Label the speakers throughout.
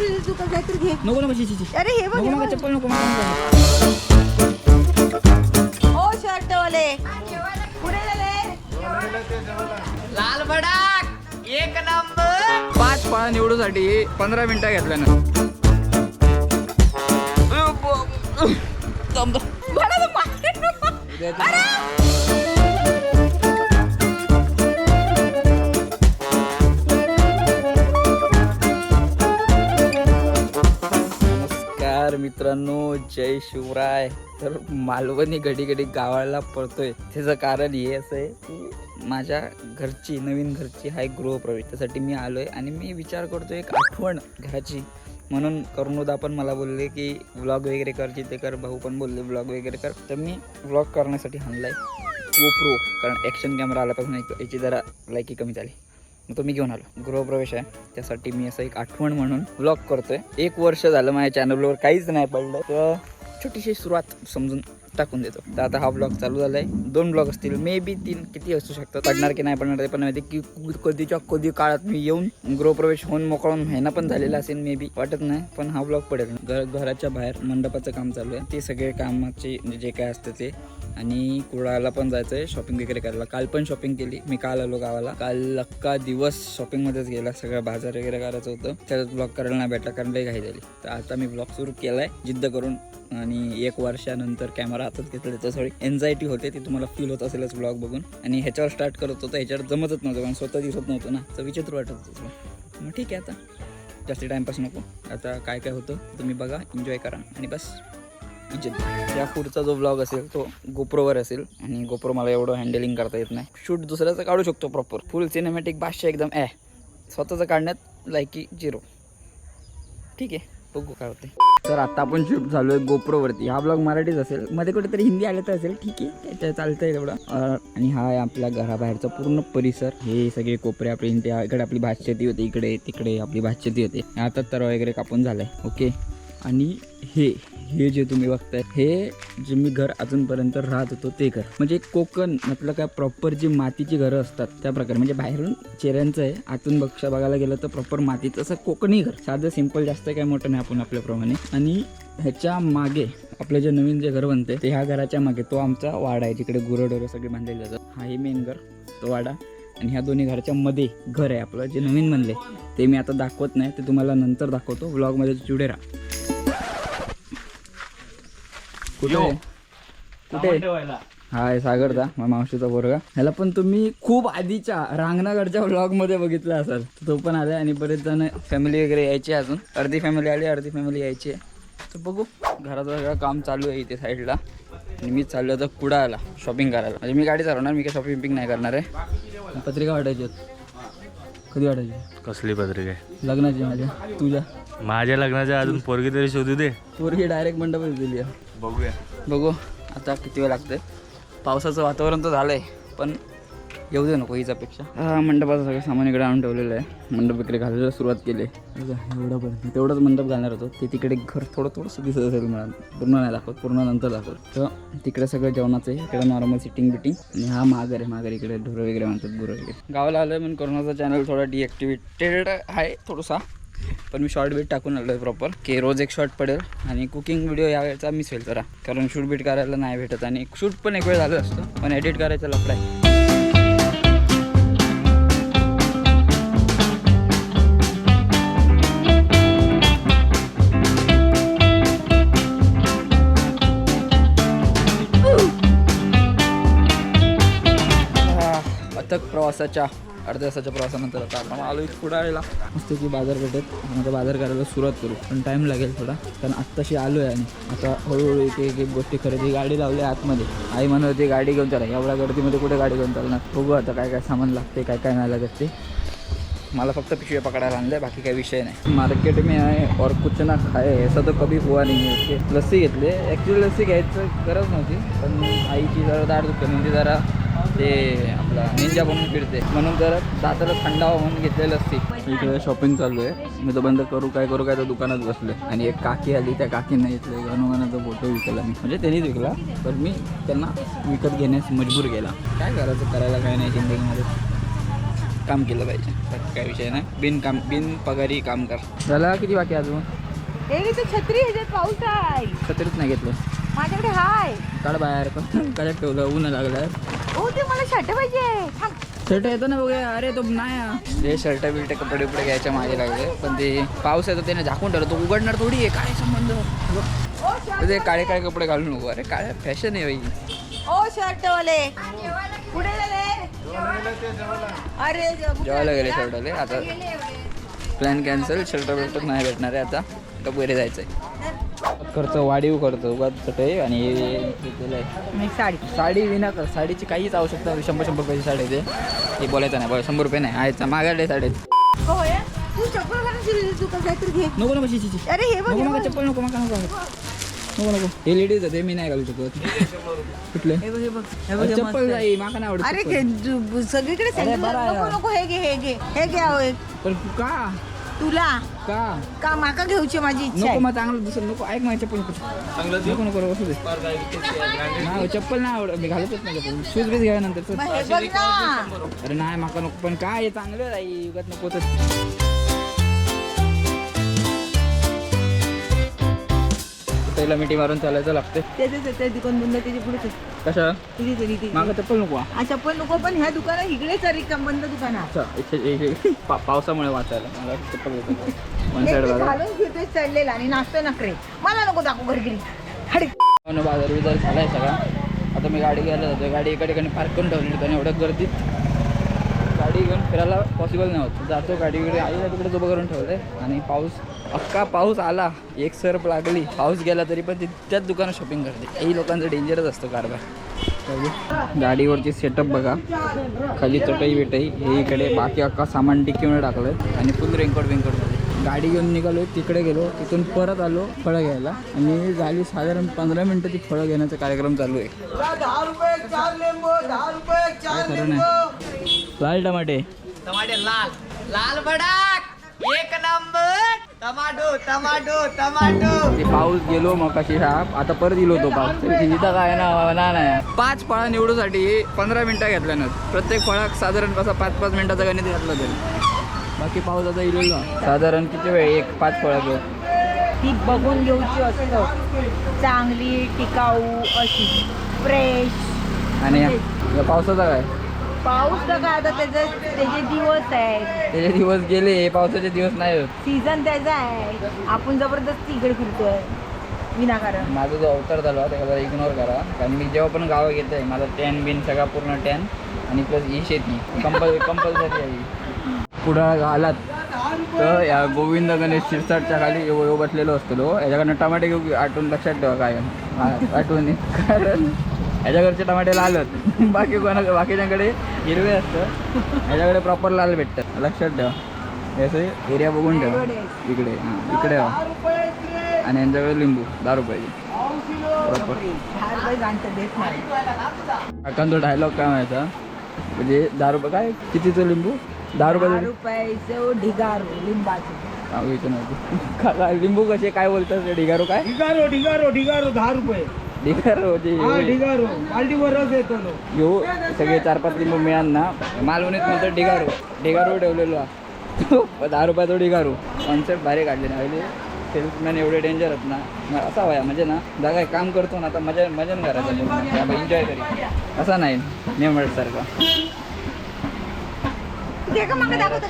Speaker 1: रे तू का काहीतरी घे
Speaker 2: नको नको शी, शी, शी.
Speaker 1: अरे हे बघ
Speaker 2: नको
Speaker 1: हे बघ.
Speaker 2: चप्पल नको नको.
Speaker 1: ओ शर्ट वाले पुढे झाले
Speaker 2: लाल भडाक एक नंबर पाच पाळा निवडूसाठी पंधरा मिनिटं घेतल्यानं थांब, थांब.
Speaker 1: मला तर. अरे
Speaker 2: मित्रांनो जय शिवराय. तर मालवणी घडी घडी गावाला पळतोय. त्याचं कारण हे असं आहे की माझ्या घरची नवीन घरची हा एक गृहप्रवेश. त्यासाठी मी आलोय आणि मी विचार करतो एक आठवण घराची. म्हणून करुणोदा पण मला बोलले की व्लॉग वगैरे कर जिथे कर. भाऊ पण बोलले व्लॉग वगैरे कर. तर मी व्लॉग करण्यासाठी आणलाय प्रो कारण ॲक्शन कॅमेरा आल्यापासून एक- याची जरा लायकी कमी झाली. मग तो मी घेऊन आलो. गृहप्रवेश आहे. त्यासाठी मी असं एक आठवण म्हणून ब्लॉग करतोय. एक वर्ष झालं माझ्या चॅनलवर काहीच नाही पडलं. तर छोटीशी सुरुवात समजून टाकून देतो. तर आता हा ब्लॉग चालू झालाय. दोन ब्लॉग असतील. मे बी तीन किती असू शकतात. पडणार की नाही पडणार ते पण माहिती. की कधीच्या कधी काळात मी येऊन गृहप्रवेश होऊन मोकळून महिना पण झालेला असेल मे बी वाटत नाही. पण हा ब्लॉग पडेल. घर घराच्या बाहेर मंडपाचं काम चालू आहे. ते सगळे कामाचे म्हणजे जे काय असतं ते आणि कुडाळला पण जायचं आहे शॉपिंग वगैरे करायला. काल पण शॉपिंग केली. मी काल आलो गावाला. काल अख्खा दिवस शॉपिंगमध्येच गेला. सगळं बाजार वगैरे करायचं होतं. त्यात ब्लॉग करायला नाही भेटला कारण लई घाई झाली. तर आता मी ब्लॉग सुरू केलाय जिद्द करून. आणि एक वर्षानंतर कॅमेरा हातात घेतला त्याचं. थोडी एन्झायटी होते ती तुम्हाला फील होत असेलच ब्लॉग बघून. आणि ह्याच्यावर स्टार्ट करत होतं ह्याच्यावर जमतच नव्हतं कारण स्वतः दिसत नव्हतं ना. तर विचित्र वाटत होतं मग ठीक आहे आता. जास्त टाइमपास नको. आता काय काय होतं तुम्ही बघा. एन्जॉय करा. आणि बस. किचन या पुढचा जो ब्लॉग असेल तो गोप्रोवर असेल. आणि गोप्रो मला एवढं हँडलिंग करता येत नाही. शूट दुसऱ्याचं काढू शकतो प्रॉपर फुल सिनेमॅटिक भाषा एकदम ॲ स्वतःचं काढण्यात लायकी झिरो ठीक आहे बघू काढते तर आता आपण शिफ्ट झालो आहे गोप्रोवरती हा ब्लॉग मराठीच असेल. मध्ये कुठेतरी हिंदी आले तर असेल. ठीक आहे त्याच्या चालतं तेवढं. अं, आणि हा आहे आपल्या घराबाहेरचा पूर्ण परिसर. हे सगळे कोपरे आपले इथे- इकडे आपली भातशेती होती इकडे तिकडे आपली भातशेती होते. आता तर वगैरे कापून झालंय. ओके आणि हे हे जे तुम्ही बघताय हे जे मी घर अजूनपर्यंत राहत होतो ते घर. म्हणजे कोकण म्हटलं काय प्रॉपर जी मातीची घरं असतात त्या प्रकारे. म्हणजे बाहेरून चेऱ्यांचं आहे आतून बक्षा बघायला गेलं तर प्रॉपर मातीचं असं कोकणी घर. साधं सिंपल जास्त काय मोठं नाही आपण आपल्याप्रमाणे. आणि ह्याच्या मागे आपलं जे नवीन जे घर बनते ते ह्या घराच्या मागे तो आमचा वाडा आहे जिकडे गुरंढोरं सगळे बांधलेले जातात. हा हे मेन घर तो वाडा. आणि ह्या दोन्ही घराच्या मध्ये घर आहे आपलं जे नवीन बनले ते मी आता दाखवत नाही ते तुम्हाला नंतर दाखवतो. व्लॉगमध्ये जुडे राहा. कुठे? आहे? कुठे? हा आहे सागरचा माझ्या मावशीचा पोरगा. ह्याला पण तुम्ही खूप आधीच्या रांगणागडच्या व्लॉगमध्ये बघितला असाल. तो पण आलाय आणि बरेच जण फॅमिली वगैरे यायची अजून. अर्धी फॅमिली आली अर्धी फॅमिली यायची. आहे तर बघू घराचं सगळं काम चालू आहे इथे साईडला आणि मी चाललो होतो कुडाळला शॉपिंग करायला. म्हणजे मी गाडी चालवणार मी काही शॉपिंग बिपिंग नाही करणार आहे. पत्रिका वाटायची आहेत. कधी वाटायची?
Speaker 3: कसली पत्रिका आहे?
Speaker 2: लग्नाची माझ्या तुझ्या.
Speaker 3: माझ्या लग्नाच्या अजून पोरगी तरी शोधू दे.
Speaker 2: पोरगी डायरेक्ट मंडपच दिली आहे.
Speaker 3: बघूया.
Speaker 2: बघू आता किती वेळ लागते पावसाचं वातावरण तर झालंय पण येऊ दे नको हिच्यापेक्षा हा मंडपाचं सगळं सामान इकडे आणून ठेवलेलं आहे. मंडप इकडे घालायला सुरुवात केली आहे. एवढं पण तेवढंच मंडप घालणार होतो. ते तिकडे घर थोडं थोडंसं दिसत असेल मला. पूर्ण नाही दाखवत पूर्ण नंतर दाखवत. तर तिकडे सगळं जेवणाचं आहे. इकडे नॉर्मल सिटिंग बिटिंग. आणि हा माघार आहे माघार इकडे ढोरं वगैरे म्हणतात गुरं वगैरे. गावाला आलं म्हणून कोरोनाचा चॅनल थोडा डिॲक्टिवेटेड आहे थोडासा. पण मी शॉर्ट बीट टाकून आलो आहे प्रॉपर की रोज एक शॉर्ट पडेल. आणि कुकिंग व्हिडिओ यावेळेचा मिस होईल जरा. कारण शूट बीट करायला नाही भेटत. आणि शूट पण एक वेळ झालं असतो. पण एडिट करायचं लफडा आहे. अथक प्रवासाच्या अर्ध्या तासाच्या प्रवासानंतर आता आपण आलो इथे कुडाळीला मस्त की बाजारपेठेत म्हणजे बाजार करायला सुरुवात करू. पण टाईम लागेल थोडा. कारण आत्ताशी आलो आहे आणि आता हळूहळू एक एक एक गोष्टी खरेदी गाडी लावली आहे आतमध्ये. आई म्हणत होती गाडी घेऊन चला. एवढ्या गर्दीमध्ये कुठे गाडी घेऊन चालणार? बघू आता काय काय सामान लागते काय काय नाही लागत ते. मला फक्त पिशव्या पकडायला आणलं बाकी काही विषय नाही. मार्केट में आहे और कुछ ना खाय असं तर कभी हुआ नाही है लस्सी घेतली. ॲक्च्युली लस्सी घ्यायचं गरज नव्हती. पण आईची जरा दाढ दुखते. म्हणजे जरा ते आपला निंजा बनवून फिरते. म्हणून जरा दाताला थंडावा म्हणून घेतलेलं लस्सी इकडे शॉपिंग चालू आहे मी तो बंद करू काय करू काय तर दुकानात बसले आणि एक काकी आली त्या काकींना घेतले हनुमानाचा फोटो विकला मी. म्हणजे त्यांनीच विकला पण मी त्यांना विकत घेण्यास मजबूर केला. काय करायचं करायला काय नाही जिंदगीमध्ये. काम केलं पाहिजे. काय विषय नाही. बिन काम बिन पगारी काम कर. झाला किती बाकी अजून?
Speaker 1: छत्री पाऊस आहे.
Speaker 2: छत्रीच नाही घेतलं.
Speaker 1: माझ्याकडे हाय.
Speaker 2: काढ बाहेर. काय ठेवलं? ऊन लागलं
Speaker 1: हो ते मला शर्ट पाहिजे. थांब.
Speaker 2: शर्ट येतो ना बघूया. अरे तो नाही. ते शर्ट बिर्ट कपडे बिपडे घ्यायच्या मागे लागले. पण ते पाऊस येतो त्याने झाकून ठेवलं. तो उघडणार थोडी आहे. काय संबंध. ते काळे काळे कपडे घालू नको. अरे काय फॅशन आहे बाई.
Speaker 1: ओ शर्ट वाले पुढे गेले. अरे
Speaker 2: जेवायला गेले शर्ट आले आता प्लॅन कॅन्सल शर्ट बिर्ट नाही भेटणार आहे आता. कपडे जायचंय. करतो वाढीव करतो उगाच आणि हे
Speaker 1: साडी.
Speaker 2: साडी विना कर साडीची काहीच आवश्यकता नाही. शंभर शंभर रुपयाची साडी आहे ते. हे बोलायचं नाही. बरं शंभर रुपये नाही. आहे मागाडले साडे
Speaker 1: हो या तू चप्पल घालून शिरली तू का काहीतरी घे.
Speaker 2: नको नको शी, शी, शी.
Speaker 1: अरे हे बघ
Speaker 2: नको
Speaker 1: हे
Speaker 2: नका
Speaker 1: बघ.
Speaker 2: चप्पल नको नका. नको नको नको. हे लेडीज आहे ते मी नाही घालू शकत. कुठले?
Speaker 1: हे बघ हे बघ. हे बघ, हे मस्त
Speaker 2: चप्पल
Speaker 1: आहे.
Speaker 2: नाही माका नाही आवडत
Speaker 1: अरे
Speaker 2: चप्पल.
Speaker 1: घे जु- सगळीकडे
Speaker 2: बरं आहे.
Speaker 1: नको नको हे घे हे घे. हे घे अहो एक.
Speaker 2: पण का?
Speaker 1: तुला?
Speaker 2: का?
Speaker 1: का माका घेऊची माझी इच्छा
Speaker 2: नको
Speaker 1: आहे?
Speaker 2: मग चांगलं दुसरं नको. ऐक माझी चप्पल नको. नको नको बसू दे. नाही चप्पल नाही आवडत. मी घालतच नाही चप्पल. शूज बीज घ्या नंतर?
Speaker 1: मग हे बघ ना.
Speaker 2: अरे नाही माका नको. पण काय आहे? चांगलं नाही उगाच नको तर पहिला मिठी मारून चालायचं लागते
Speaker 1: दुकान बंद
Speaker 2: कशा?
Speaker 1: तरी ते
Speaker 2: मागं चप्पल नको.
Speaker 1: हा चप्पल नको पण ह्या दुकानात इकडेच आहे रिकाम बंद दुकानात.
Speaker 2: अच्छा इथे- इथे- पा- पावसामुळे वाचायला. मला चप्पल घेतो वन साईड
Speaker 1: ते
Speaker 2: बघा.
Speaker 1: घालून फिरतोय चढलेला आणि नाचतोय नखरे मला नको दाखवू घरी. घरी हडी.
Speaker 2: हो बाजार बिजार झालाय सगळा. आता मी गाडी घ्यायला जातो गाडी एका ठिकाणी पार्क करून ठेवली आणि एवढ्या गर्दीत गाडी घेऊन फिरायला पॉसिबल नाही होत. जातो गाडी वगैरे आईला तिकडे उभं करून ठेवलंय. आणि पाऊस अख्खा पाऊस आला. एक सरप लागली. पाऊस गेला तरी पण ती त्याच दुकानात शॉपिंग करते. काही लोकांचं डेंजरच असतो कारभार. गाडीवरची सेटअप बघा. खाली चटई बिटई हे इकडे बाकी अख्खा सामान टिकवून टाकलंय आणि फुल रेनकोट बिंकोट गाडी घेऊन निघालो. तिकडे गेलो. तिथून परत आलो फळं घ्यायला. आणि झाली साधारण पंधरा मिनटं ती फळं घेण्याचा कार्यक्रम चालू आहे. काय खरं नाही लाल टमाटे.
Speaker 4: टमाटे लाल. लाल भडाक एक नंबर. Tomato tomato tomato.
Speaker 2: ते पाऊस गेलो मग कशी हा. आता परत इलो तो पाऊस. तरी तिथं काय ना ना नाही पाच फळा निवडूसाठी पंधरा मिनटं घेतल्या ना प्रत्येक फळाक साधारण कसा पाच पाच मिनिटाचा गणित घातलं तरी. बाकी पाऊस आता इलेलो साधारण किती वेळ? एक पाच फळा घेऊ.
Speaker 1: ती बघून घेऊची असतं. चांगली टिकाऊ अशी फ्रेश
Speaker 2: आणि या पावसाचा काय?
Speaker 1: पाऊस तर काय आता त्याचे त्याचे दिवस आहेत.
Speaker 2: त्याचे दिवस गेले पावसाचे दिवस नाही होत.
Speaker 1: सीझन त्याचा आहे. आपण जबरदस्ती इकडे फिरतोय. विनाकारण.
Speaker 2: माझा जो अवतार झाला त्याला जरा इग्नोर करा. कारण मी जेव्हा पण गावं घेतोय माझा टॅन बिन सगळा पूर्ण टॅन आणि प्लस ही शेती. कंपल कंपल्सरी आहे. पुढं आलात? तर या गोविंद गणेश शिरसाटच्या खाली येऊ येऊ बसलेलो असतो तो याच्याकडनं टमाटे घेऊ आठवून लक्षात ठेवा काय आठवणी कारण ह्याच्या घरचे टमाटे लालत बाकी कोणा बाकीच्यांकडे हिरवे असतं. ह्याच्याकडे प्रॉपर लाल भेटतात लक्षात ठेवा. हे असं एरिया बघून ठेवा. इकडे हां इकडे व्हा आणि यांच्याकडे लिंबू दहा रुपयाची प्रॉपर काकांचा डायलॉग काय माहिती म्हणजे दहा रुपये काय? कितीचं लिंबू? दहा रुपये
Speaker 1: रुपयाचं ढिगारो लिंबाचं.
Speaker 2: काका लिंबू कसे? काय बोलतात ते? ढिगारो काय?
Speaker 4: ढिगारो ढिगारो ढिगारो दहा रुपये.
Speaker 2: ढिगारो जे
Speaker 4: हा ढिगारो. मालदीवर रस येतो नो.
Speaker 2: यो सगळे चार पाच लिंबू मिळाल ना. मालवणीत म्हणतो ढिगारो. ढिगारो ठेवलेलो हा. तो दहा रुपयाचा ढिगारो. कॉन्सेप्ट भारी काढले ना पहिले सेल्समॅन एवढे डेंजर आहेत ना. मग असा वया म्हणजे ना जागा एक काम करतो ना आता मजा मजन करायचं एन्जॉय करी. असा नाही. नेमट सारखा.
Speaker 1: दाखवतं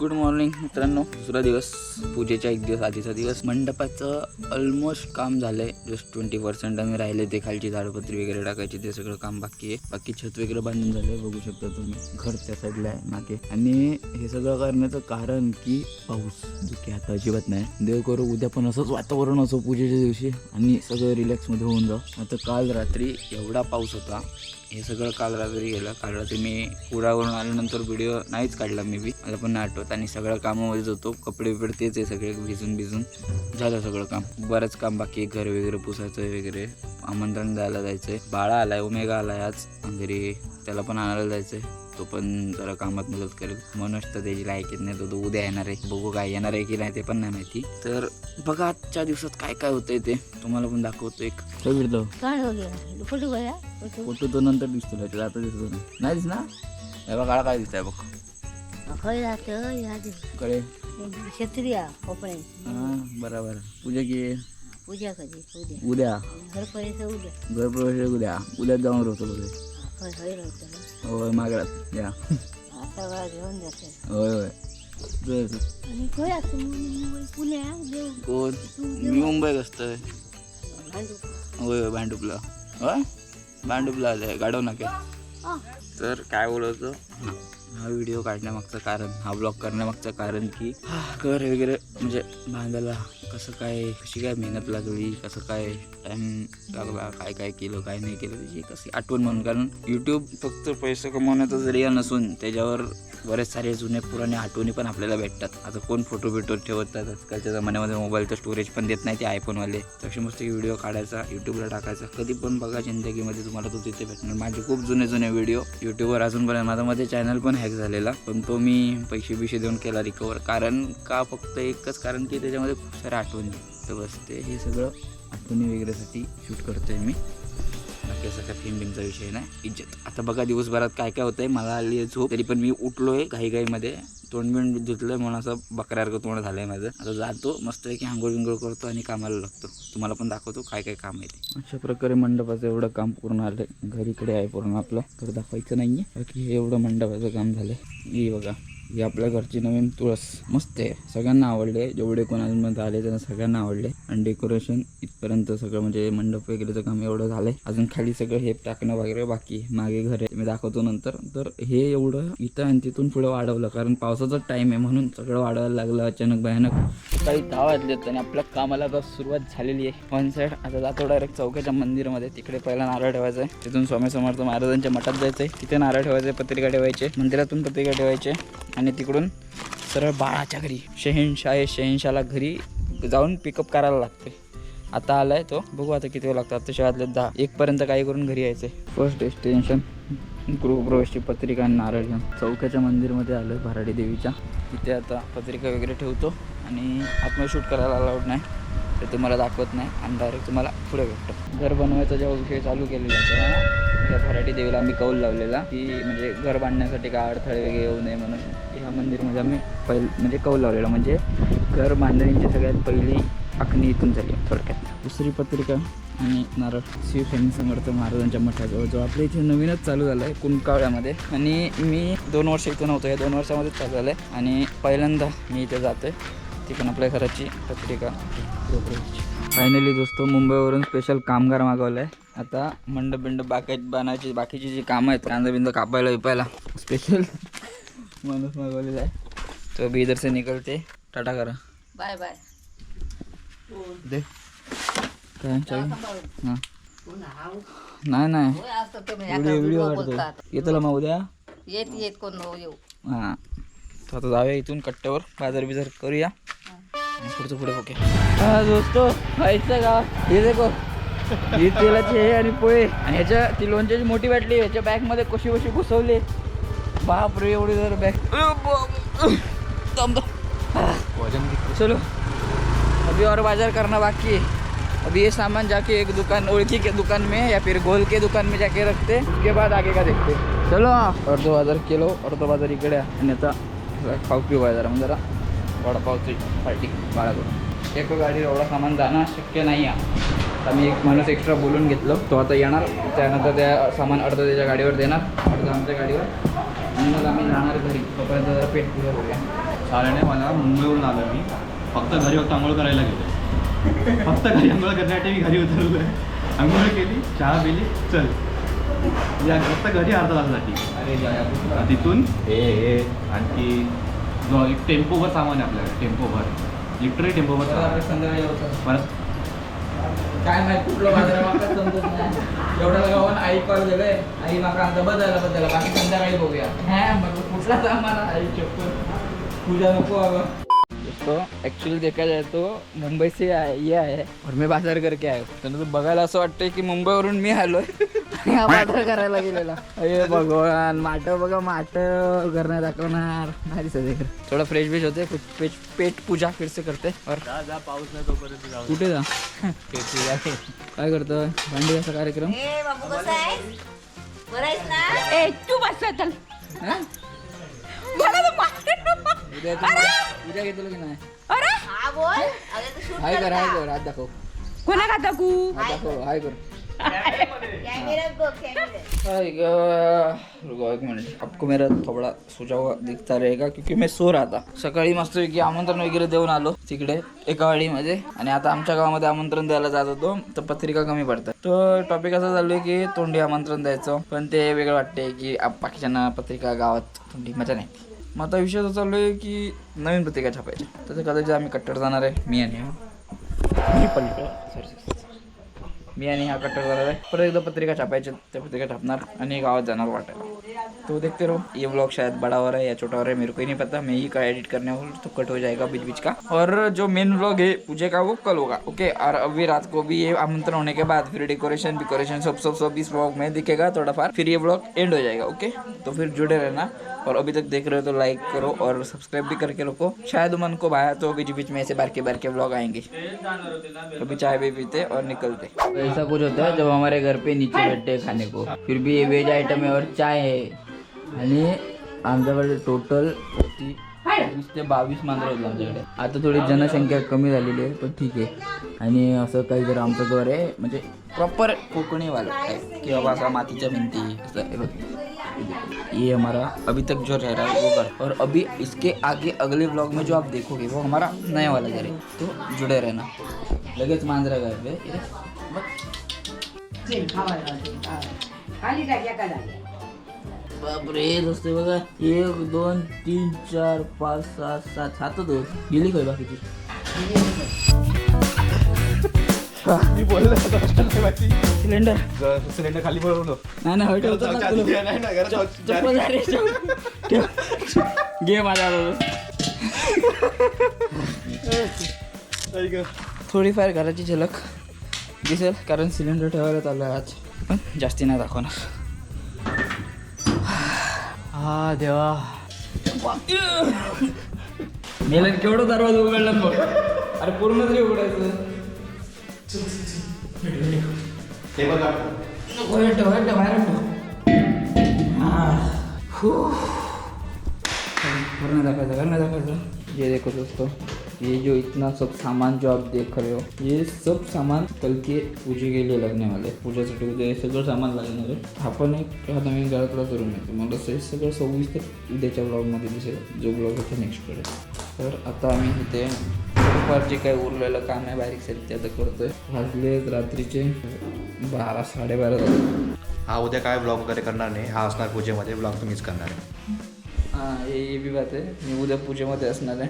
Speaker 2: गुड मॉर्निंग मित्रांनो. दुसरा दिवस पूजेचा एक दिवस आधीचा दिवस. मंडपाचं ऑलमोस्ट काम झालंय. जस्ट ट्वेंटी पर्सेंट आम्ही राहिले. ते खालची झाडपत्री वगैरे टाकायची. ते सगळं काम बाकी आहे. बाकी छत वगैरे बांधून झालंय. बघू शकता तुम्ही. घर त्या साईडला आहे मागे. आणि हे सगळं करण्याचं कारण की पाऊस. जो की आता अजिबात नाही. देव करू उद्या पण असंच वातावरण असो पूजेच्या दिवशी. आणि सगळं रिलॅक्समध्ये होऊन जाऊ. आता काल रात्री एवढा पाऊस होता. हे सगळं काल रात्री गेलं. काल रात्री मी कुडावरून आल्यानंतर व्हिडिओ नाहीच काढला मी बी मला पण नाही आठवत. आणि सगळं कामामध्येच होतो कपडे बिपडे तेच आहे सगळे भिजून भिजून. झालं सगळं काम. बरंच काम बाकी आहे. घर वगैरे पुसायचं आहे वगैरे. आमंत्रण द्यायला जायचं आहे बाळा आलाय उमेगा आलाय आज. घरी त्याला पण आणायला जायचं आहे तो पण जरा कामात मदत करेल. मनोज तर त्याची लायकीत नाही. तो तो उद्या येणार आहे. बघू काय येणार आहे की नाही ते पण नाही माहिती. तर बघा आजच्या दिवसात काय काय होतंय ते. तुम्हाला पण दाखवतो एक.
Speaker 1: हो फोटो
Speaker 2: तो नंतर दिसतो. आता दिसतो नाही. दिसणार? बघ काळा काय दिसतंय बघ.
Speaker 5: खंय ह्या कोपळे
Speaker 2: हा बरोबर. पूजा की?
Speaker 5: पूजा कधी? उद्या.
Speaker 2: उद्या?
Speaker 5: घर पर्यंत उद्या.
Speaker 2: उद्या. जाऊन राहतो बघे.
Speaker 5: खंय खंय राहतं
Speaker 2: होय मागळात या.
Speaker 5: आता वेळा घेऊन जातं.
Speaker 2: होय होय.
Speaker 5: आणि खंय देव
Speaker 2: कोण? मी मुंबईत असतोय. होय होय भांडुपला. होय? भांडुपला आलंय. गाडव नाक्या तर काय बोलवतो? हा व्हिडिओ काढण्यामागचं कारण हा ब्लॉग करण्यामागचं कारण की हा, घर वगैरे म्हणजे बांधायला कसं काय कशी काय मेहनत लागली कसं काय टाइम लागला काय काय केलं काय नाही केलं त्याची कशी आठवण म्हणून. कारण यूट्यूब फक्त पैसे कमवण्याचा जरिया नसून त्याच्यावर बरेच सारे जुने पुराणे आठवणी पण आपल्याला भेटतात. आता कोण फोटो बिटो ठेवतात आजकालच्या जमान्यामध्ये मोबाईलचं स्टोरेज पण देत नाही ते आयफोनवाले तसे मस्त व्हिडिओ काढायचा यूट्यूबला टाकायचा. कधी पण बघा जिंदगीमध्ये तुम्हाला तो तिथे भेटणार. माझे खूप जुने जुने व्हिडिओ यूट्यूबवर अजूनपर्यंत माझा मध्ये चॅनल पण हॅक झालेला. पण तो मी पैसे बिशे देऊन केला रिकवर कारण का फक्त एकच? कारण की त्याच्यामध्ये खूप सारे आठवणी तर बस ते हे सगळं आठवणी वगैरेसाठी शूट करतो आहे मी. बाकी असं काय फिल्मिंगचा विषय नाही. इज्जत. आता बघा दिवसभरात काय काय होतंय. मला आली आहे झोप. तरी पण मी उठलो घाई घाईमध्ये तोंड बिंड धुतलंय म्हणून असं बकऱ्यासारखं तोंड झालंय माझं. आता जातो. मस्त की आंघोळ विंघोळ करतो आणि कामाला लागतो. तुम्हाला पण दाखवतो काय काय काम आहे ते. अशा प्रकारे मंडपाचं एवढं काम पूर्ण आलंय. घरीकडे आहे पूर्ण आपलं. तर दाखवायचं नाहीये. बाकी हे एवढं मंडपाचं काम झालंय. हे बघा. ही आपल्या घरची नवीन तुळस. मस्त आहे. सगळ्यांना आवडले जेवढे कोण अजूनपर्यंत आले त्यांना सगळ्यांना आवडले आणि डेकोरेशन इथपर्यंत सगळं म्हणजे मंडप वगैरेचं काम एवढं झालंय. अजून खाली सगळं हे टाकणं वगैरे बाकी मागे घर आहे. मी दाखवतो नंतर. तर हे एवढं इथं आणि तिथून पुढे वाढवलं. कारण पावसाचा टाइम आहे म्हणून सगळं वाढवायला लागलं. अचानक भयानक. काही दहा वाजलेत आणि आपल्या कामाला आता सुरुवात झालेली आहे. वन साईड आता जातो डायरेक्ट चौकाच्या मंदिरामध्ये. तिकडे पहिला नारळ ठेवायचा आहे. तिथून स्वामी समर्थ महाराजांच्या मठात जायचं आहे तिथे नारळ ठेवायचे पत्रिका ठेवायचे. मंदिरातून पत्रिका ठेवायचे. आणि तिकडून सरळ बाळाच्या घरी शहेनशाह शहेनशाला घरी जाऊन पिकअप करायला लागते आता आलाय तो. बघू आता किती वेळ लागतो. आता शहरातले दहा एक पर्यंत काही करून घरी यायचंय. फर्स्ट डेस्टिनेशन गृहप्रवेशची पत्रिका आणि नारळ घेऊन. चौकाच्या मंदिरमध्ये आलो आहे भराडी देवीच्या. तिथे आता पत्रिका वगैरे ठेवतो आणि आत्मशूट शूट करायला अलाउड नाही. ते तुम्हाला दाखवत नाही आणि डायरेक्ट तुम्हाला पुढे भेटतो. घर बनवायचा जेव्हा विषय चालू केलेला तेव्हा या भराटी देवीला आम्ही कौल लावलेला की म्हणजे घर बांधण्यासाठी काय अडथळे वगैरे येऊ नये म्हणून. ह्या मंदिरमध्ये आम्ही पहिल म्हणजे कौल लावलेला म्हणजे घर बांधणीची सगळ्यात पहिली आखणी इथून झाली थोडक्यात. दुसरी पत्रिका आणि नारळ. शिवसेना समर्थ महाराजांच्या मठाजवळ जो आपल्या इथे नवीनच चालू झाला आहे कुंकावळ्यामध्ये आणि मी दोन वर्ष इथं नव्हतो या दोन वर्षामध्येच चालू झालं आहे आणि पहिल्यांदा मी इथे जातो आहे ती पण आपल्या घराची पत्रिका. फायनली दोस्तो मुंबईवरून स्पेशल कामगार मागवलं आहे आता मंडप बिंडप बाकी बनायची बाकीची जी कामं आहेत कांदा बिंदा कापायला विपायला स्पेशल माणूस मागवलेला आहे. तो से निकलते. टाटा करा.
Speaker 5: Bye bye.
Speaker 2: दे. काय हां. नाही नाही. व्हिडिओ व्हिडिओ काढतो येतो मग उद्या?
Speaker 5: येत येत कोण नको येऊ?
Speaker 2: हां. तर आता जाऊया इथून कट्ट्यावर. बाजार बिजार करूया. पुढचं पुढे हा दोस्तो खायचं का? हे देखो. ही तेलाची आहे आणि पोहे. आणि ह्याच्या ती लोणच्याची मोठी बाटली ह्याच्या बॅगमध्ये कशी कशी घुसवली. बाप रे एवढी जर बॅग. चलो. अभी और बाजार करना बाकी है. अभी ये सामान जाके एक दुकान उड़की के दुकान में या फिर गोल के दुकान में जाके रखते उसके बाद आगे का देखते चलो. अर्धो बाजार केलो अर्धो बाजार इकडे. आणि आता खाऊ पिऊ बाजार म्हणजे जरा वडापावची पार्टी बाळाकडून एक गाडीवर एवढं सामान जाणं शक्य नाही आहे. मी एक माणूस एक्स्ट्रा बोलून घेतलो. तो आता येणार. त्यानंतर त्या सामान अर्धं त्याच्या गाडीवर देणार. अर्धं आमच्या गाडीवर. आणि मग आम्ही जाणार घरी. तोपर्यंत जरा पेट पुढे करूया
Speaker 6: चालणे मला मुंबईवरून आलो मी. फक्त घरी फक्त आंघोळ करायला गेलो फक्त घरी आंघोळ करण्यासाठी मी घरी उतरलो आंघोळ केली चहा पिली चल. या फक्त घरी अर्धा तासासाठी.
Speaker 2: अरे
Speaker 6: तिथून? हे हे. आणखी जो एक टेम्पोवर सामान आहे आपल्याकडे. टेम्पोवर. लिटरली टेम्पोवर
Speaker 2: संध्याकाळी होतं.
Speaker 6: परत
Speaker 2: काय माहिती कुठलं बाजार माका समजत नाही. एवढ्या गावात आई कॉल दिलंय आई माका आमचा बदलला बदलला बाकी संध्याकाळी बघूया. हा मग कुठला सामान आई चप्पल. पूजा नको बाबा दोस्तों एक्चुअली देखा जाए तो मुंबई से ये आए है और मैं बाजार करके आयो त्यांना बघायला असं वाटतंय की मुंबईवरून मी आलोय. आणि हा बाजार करायला गेलेला. अरे भगवान माट बघा माट घर नाही दाखवणार. नाही दिसत इकडे. थोडं फ्रेश बेश होते कुछ पेट पेट पूजा फिर से करते और
Speaker 3: पाऊस नाही तोपर्यंत जाऊ.
Speaker 2: कुठे जा? काय करतोय? भांडी कसा कार्यक्रम?
Speaker 5: ए बाबू कसं आहे? बरं आहेस ना?
Speaker 1: ए तू बस चल.
Speaker 2: हा?
Speaker 1: मला तर मार-
Speaker 2: उद्या येतो उद्या घेतलं की नाही?
Speaker 5: अरे! हा बोल. अरे तू शूट
Speaker 2: हाय कर हाय कर हात दाखव.
Speaker 1: कोणा का टाकू
Speaker 2: हात दाखव हाय कर.
Speaker 5: कॅमेरा बघ कॅमेरा
Speaker 2: हाय ग- रुको एक मिनिट आपको मेरा थोड़ा सुझा हुआ दिखता रहेगा क्योंकि मैं सो रहा था. सकाळी मस्त की आमंत्रण वगैरे देऊन आलो तिकडे एका वाडीमध्ये. आणि आता आमच्या गावामध्ये आमंत्रण द्यायला जात होतो तर पत्रिका कमी पडतात. तो टॉपिक असा चालू आहे की तोंडी आमंत्रण द्यायचं पण ते वेगळं वाटते की आप- बाकीच्यांना पत्रिका गावात तोंडी मजा नाही. मग आता विषय असा चालू आहे की नवीन पत्रिका छापायच्या तर कदाचित आम्ही कट्टर जाणार आहे मी आणि हा. मी पण सॉरी मी आणि हा कट्टर जाणार आहे. परत एकदा पत्रिका छापायचे त्या पत्रिका छापणार आणि गावात जाणार वाटायला तो देखते रहो. ये ब्लॉग शायद बड़ा हो रहा है या छोटा हो रहा है मेरे को ही नहीं पता. मैं ही का एडिट करने वाला हूँ, तो कट हो जाएगा बीच बीच का. और जो मेन ब्लॉग है पूजे का वो कल होगा. ओके और अभी रात को भी ये आमंत्रण होने के बाद फिर डेकोरेशन डिकोरेशन सब सब सब इस ब्लॉग में दिखेगा थोड़ा फार. फिर ये ब्लॉग एंड हो जाएगा ओके तो फिर जुड़े रहना. और अभी तक देख रहे हो तो लाइक करो और सब्सक्राइब भी करके रखो। शायद मन को भाया तो बीच बीच में ऐसे बार के बार के ब्लॉग आएंगे। अभी चाय भी पीते और निकलते। ऐसा कुछ होता है जब हमारे घर पे नीचे बैठते खाने को। फिर भी ये वेज आइटम है और चाय है। आणि आमच्याकडे टोटल वीस ते बावीस मांजर होते आमच्याकडे। आता थोडी जनसंख्या कमी झालेली आहे पण ठीक आहे. आणि असं काही जर आमचं घर आहे म्हणजे प्रॉपर कोकणी वाला की बाबा असा मातीच्या भिंती असं हे बघ. ये हमारा अभी तक जो रह रहा है वो घर। और अभी इसके आगे अगले ब्लॉग में जो आप देखोगे, वो हमारा नया वाला घर है। तो जुड़े रहना। लगेच मांजरा घर पे. बापरे दोस्त बघा एक दोन तीन, चार, पाच सहा सात सात दोन गेली काय बाकीची सिलेंडर.
Speaker 6: सिलेंडर खाली
Speaker 2: नाही नाही हॉटेल चप्पल झाली, ठेव. ठेव. घे माझ्या थोडीफार घराची झलक दिसेल कारण सिलेंडर ठेवायला चालू आहे आज. पण जास्ती नाही दाखवणार. हा देवा. मेला केवढं दरवाजा उघडला मग अरे पूर्ण तरी उघडायचं.
Speaker 6: ते बघा
Speaker 2: बाहेर ठेव बाहेर बाहेर ठेव हा. फू. घर नहीं दाखवायचं घर नहीं दाखवायचं. ये देखो दोस्तों ये जो इतना सब सामान जो आप देख रहे हो ये सब सामान कल के पूजे के लिए लगने वाले हैं. पूजासाठी उद्या हे सगळं सामान लागणार आहे आपण एक हा नवीन घरातला करून येतो मला असं हे। सगळं सविस्तर उद्याच्या ब्लॉगमध्ये दिसेल जो ब्लॉग होता नेक्स्टकडे तर आता आम्ही इथे जे काही उरलेलं काम आहे बारीक सारीक ते आता करतोय. वाजले रात्रीचे बारा साडेबारा झाले.
Speaker 6: हा उद्या काय ब्लॉग वगैरे करणार नाही. हा असणार पूजेमध्ये. ब्लॉग तुम्हीच करणार आहे.
Speaker 2: हां हे हे बी बात आहे. मी उद्या पूजेमध्ये असणार आहे.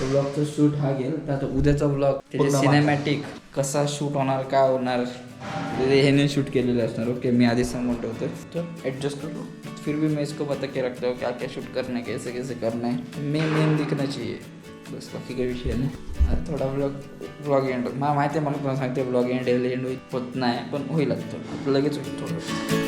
Speaker 2: तो ब्लॉगचा शूट हा घेईल. तर आता उद्याचा ब्लॉग त्याचे
Speaker 6: पूर्ण
Speaker 2: सिनेमॅटिक कसा शूट होणार काय होणार ते ह्याने शूट केलेलं असणार. ओके मी आधी सांगून ठेवतो तो ॲडजस्ट करो. फिर भी मैं इसको बता के रखता हूँ क्या क्या शूट करना है कैसे कैसे करना है. मेन मेन दिखना चाहिए. बस बाकी काही विषय नाही आता थोडा ब्लॉग ब्लॉग एंड मला माहिती आहे मला तुम्हाला सांगते ब्लॉग एंड एंड होईल होत नाही पण होईल आता थोडं लगेच होईल थोडं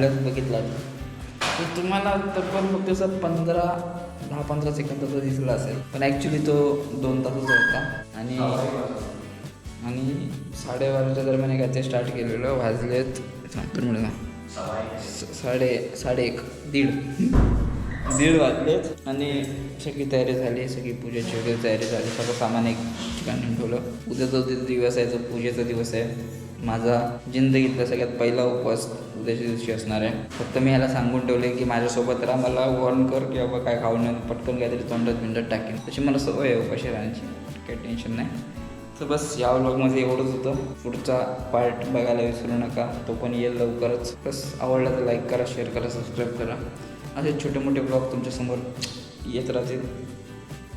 Speaker 2: आता बघितला तर तुम्हाला तब्बल फक्त पंधरा दहा पंधरा सेकंदाचा दिसला असेल. पण ॲक्च्युली तो दोन तासाचा होता. आणि आणि साडेबाराच्या दरम्यान ते स्टार्ट केलेलं. वाजलेत सांगतो मिळेल साडे साडे एक दीड. दीड वाजलेत. आणि सगळी तयारी झाली. सगळी पूजेची वगैरे तयारी झाली. सगळं सामान एक ठिकाणी ठेवलं. उद्याचा दिवस आहे. जो पूजेचा दिवस आहे. माझा जिंदगीतला सगळ्यात पहिला उपवास उद्याच्या दिवशी असणार आहे. फक्त मी ह्याला सांगून ठेवले की माझ्यासोबत राहा मला वॉर्न कर की बाबा काय खाऊ नये पटकन काहीतरी तोंडात बिंडात टाकेन. तशी मला सवय आहे उपाशी राहण्याची काही टेन्शन नाही. तर बस या व्लॉगमध्ये एवढंच होतं. पुढचा पार्ट बघायला विसरू नका तो पण येईल लवकरच. बस आवडला तर लाईक करा शेअर करा सबस्क्राईब करा. असे छोटे मोठे ब्लॉग तुमच्यासमोर येत राहतील.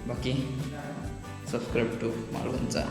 Speaker 2: बाकी सबस्क्राईब टू मालवणचा.